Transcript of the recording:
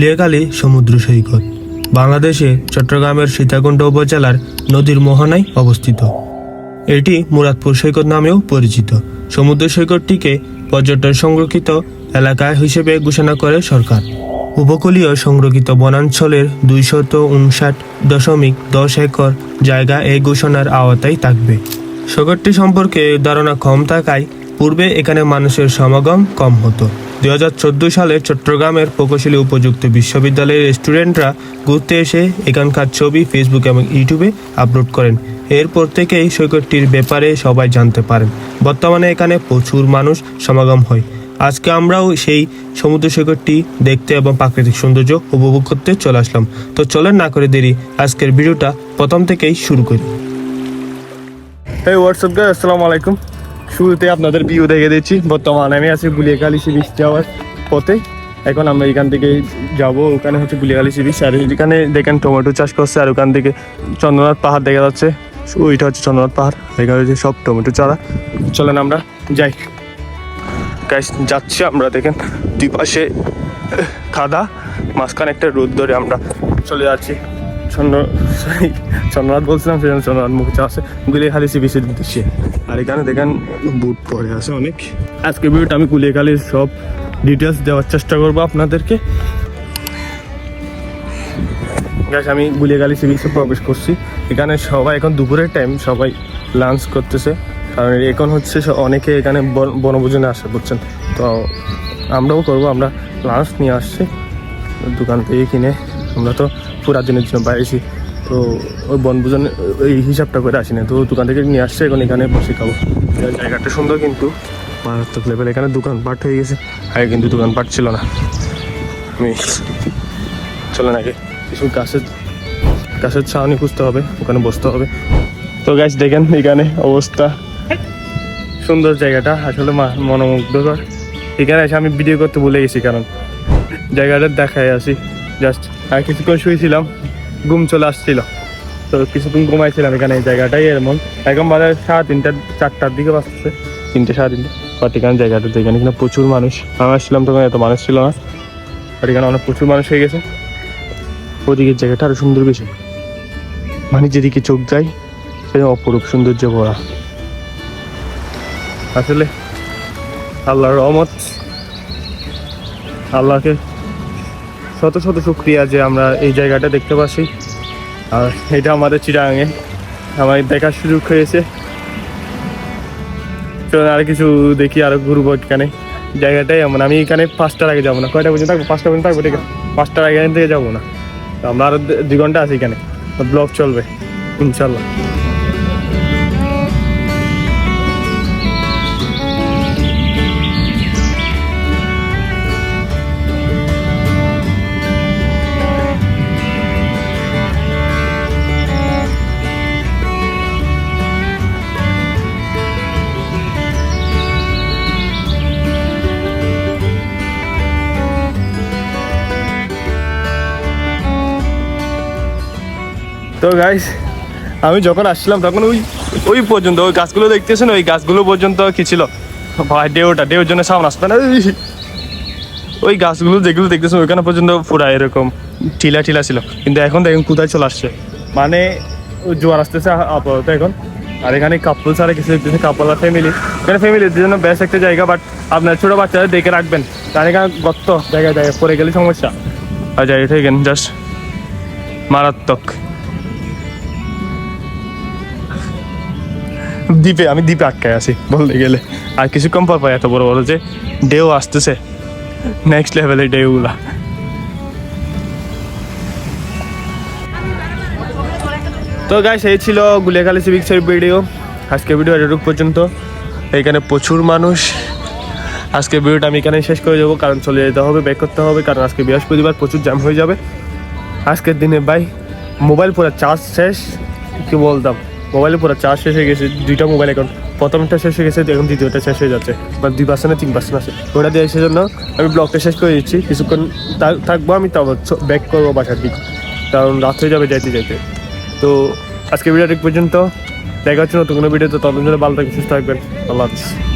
গুলিয়াখালী সমুদ্র সৈকত। বাংলাদেশে চট্টগ্রামের সীতাকুণ্ড উপজেলার নদীর মোহনায় অবস্থিত। এটি মুরাদপুর সৈকত নামেও পরিচিত। সমুদ্র সৈকতটিকে পর্যটন সংরক্ষিত এলাকা হিসেবে ঘোষণা করে সরকার। উপকূলীয় সংরক্ষিত বনাঞ্চলের দুইশত উনষাট দশমিক দশ একর জায়গা এই ঘোষণার আওতায় থাকবে। সৈকতটি সম্পর্কে ধারণা কম থাকায় পূর্বে এখানে মানুষের সমাগম কম হতো। দুই হাজার চোদ্দ সালে চট্টগ্রামের প্রকৌশলী উপযুক্ত বিশ্ববিদ্যালয়ের স্টুডেন্টরা ঘুরতে এসে এখানকার ছবি ফেসবুক এবং ইউটিউবে আপলোড করেন। এরপর থেকেই সৈকতটির ব্যাপারে সবাই জানতে পারেন। বর্তমানে এখানে প্রচুর মানুষ সমাগম হয়। আজকে আমরাও সেই সমুদ্র সৈকতটি দেখতে এবং প্রাকৃতিক সৌন্দর্য উপভোগ করতে চলে আসলাম। তো চলেন না করে দেরি, আজকের ভিডিওটা প্রথম থেকেই শুরু করি। এই হোয়াটসঅ্যাপ আসসালামু আলাইকুম শুরুতে আপনাদের ভিউ দেখে দিচ্ছি। বর্তমানে আমি আছি গুলিয়াখালী সি বিচ যাওয়ার পথে। এখন আমরা এখান থেকে যাব, ওখানে হচ্ছে গুলিয়াখালী সি বিচ আর এখানে দেখেন টমেটো চাষ করছে, আর ওখান থেকে চন্দ্রনাথ পাহাড় দেখা যাচ্ছে। ওইটা হচ্ছে চন্দ্রনাথ পাহাড় এখানে হচ্ছে সব টমেটো চারা। চলেন আমরা যাই। যাচ্ছি আমরা, দেখেন, দুই পাশে, খাদা, মাঝখানে একটা রোদ ধরে আমরা চলে যাচ্ছি। চন্দ্র চন্দ্রনাথ বলছিলাম সেজন্য চন্দ্রনাথ মুখে আছে গুলিয়াখালী সি বিচের উদ্দেশ্যে আর এখানে দেখেন বুট পরে আছে অনেক। আজকে ভিডিওটা আমি গুলিয়াখালীর সব ডিটেলস দেওয়ার চেষ্টা করব আপনাদেরকে। গাছ আমি গুলিয়াখালী সি বিচে প্রবেশ করছি। এখানে সবাই, এখন দুপুরের টাইম সবাই লাঞ্চ করতেছে। কারণ এখন হচ্ছে অনেকে এখানে বন- বনভোজনে আসে বুঝছেন তো আমরাও করব, আমরা লাঞ্চ নিয়ে আসছি। দোকান থেকে কিনে, আমরা তো পুরা দিনের জন্য বাইরেছি। তো ওই বনভোজন, ওই হিসাবটা করে আসি না তো দোকান থেকে নিয়ে আসছে, এখন এখানে বসে খাব। জায়গাটা সুন্দর কিন্তু। মারাত্মক লেভেল এখানে দোকান পাট হয়ে গেছে। আগে কিন্তু দোকান পাট ছিল না। আমি চলে নাকি কিছু গাছের গাছের ছাউনি খুঁজতে হবে, ওখানে বসতে হবে। তো গাছ দেখেন এখানে অবস্থা। সুন্দর জায়গাটা। আসলে মনোমুগ্ধকর। এখানে এসে আমি ভিডিও করতে ভুলে গেছি, কারণ জায়গাটা দেখায় আসি জাস্ট আর কিছুক্ষণ শুয়েছিলাম ঘুম চলে আসছিল। তো কিছুক্ষণ ঘুমাইছিলাম এখানে এই জায়গাটাই এমন এখন বাজে সাড়ে তিনটা চারটার দিকে বাজছে তিনটে সাড়ে তিনটে। বাট এখানে জায়গাটা এখানে কিন্তু প্রচুর মানুষ। আমি আসছিলাম তখন এত মানুষ ছিল না। বাট এখানে অনেক প্রচুর মানুষ হয়ে গেছে। ওদিকের জায়গাটা আরও সুন্দর বেশি। মানে যেদিকে চোখ যায় সেটা অপরূপ সৌন্দর্য ভরা। আসলে আল্লাহর রহমত আল্লাহকে শত শত শুক্রিয়া যে আমরা এই জায়গাটা দেখতে পাচ্ছি। আর এটা আমাদের চিরাঙে আমার দেখার সুযোগ হয়েছে। চলুন আর কিছু দেখি, আরও ঘুরবো এখানে। জায়গাটাই এমন। আমি এখানে পাঁচটার আগে যাব না। কয়টা পর্যন্ত থাকব? পাঁচটা পর্যন্ত থাকব, ঠিক আছে। পাঁচটার আগে থেকে যাব না। তো আমরা আরও দু- দুই ঘণ্টা আছি এখানে। ব্লগ চলবে ইনশাল্লাহ তো গাইস আমি যখন আসছিলাম তখন ওই ওই পর্যন্ত, ওই গাছগুলো দেখতেছেন? ওই গাছগুলো পর্যন্ত কি ছিল? ভাই ডেউটা ডেউর জন্য সামনে আসবে না। ওই- গাছগুলো যেগুলো দেখতেছেন, ওইখানে পর্যন্ত পুরা এরকম ঠিলা ঠিলা ছিল। কিন্তু এখন দেখুন কোথায় চলে আসছে। মানে জোয়ার আসতেছে আপাতত এখন। আর এখানে কাপল ছাড়া কিছু দেখতেছে কাপল আর ফ্যামিলি এখানে ফ্যামিলির জন্য বেস্ট একটা জায়গা বাট আপনার ছোটো বাচ্চাদের দেখে রাখবেন। তার এখানে গর্ত, জায়গায় জায়গায় পড়ে গেলে সমস্যা। আর জায়গাটা এখানে জাস্ট মারাত্মক। দ্বীপে, আমি দ্বীপে আটকায় আছি বলতে গেলে। আর কিছুক্ষণ পর পর এত বড় বড় যে ঢেউ আসতেছে। নেক্সট লেভেলের ঢেউগুলা। তো গাইস এই ছিল গুলিয়াখালী সিভিক্সের ভিডিও আজকে ভিডিও এতটুকু পর্যন্ত। এখানে প্রচুর মানুষ। আজকে ভিডিওটা আমি এখানে শেষ করে যাব কারণ চলে যেতে হবে ব্যাক করতে হবে, কারণ আজকে বৃহস্পতিবার প্রচুর জ্যাম হয়ে যাবে। আজকের দিনে ভাই মোবাইল পুরো চার্জ শেষ। কি বলতাম? মোবাইলে পুরো চার্জ শেষ হয়ে গেছে, দুইটা মোবাইল এখন প্রথমটা শেষ হয়ে গেছে এখন দ্বিতীয়টা শেষ হয়ে যাচ্ছে। বা দুই পার্সেন্ট, তিন পার্সেন্ট আছে। ওটা দিয়ে সেজন্য আমি ব্লগটা শেষ করে দিচ্ছি। কিছুক্ষণ থাকব আমি, তারপর ব্যাক করব বাসার দিক। কারণ রাত হয়ে যাবে যাইতে যাইতে। তো আজকে ভিডিওটা পর্যন্ত। দেখা হচ্ছে নতুন কোনো ভিডিওতে জন্য ভালো থাকবেন, সুস্থ থাকবেন। আল্লাহ হাফিজ।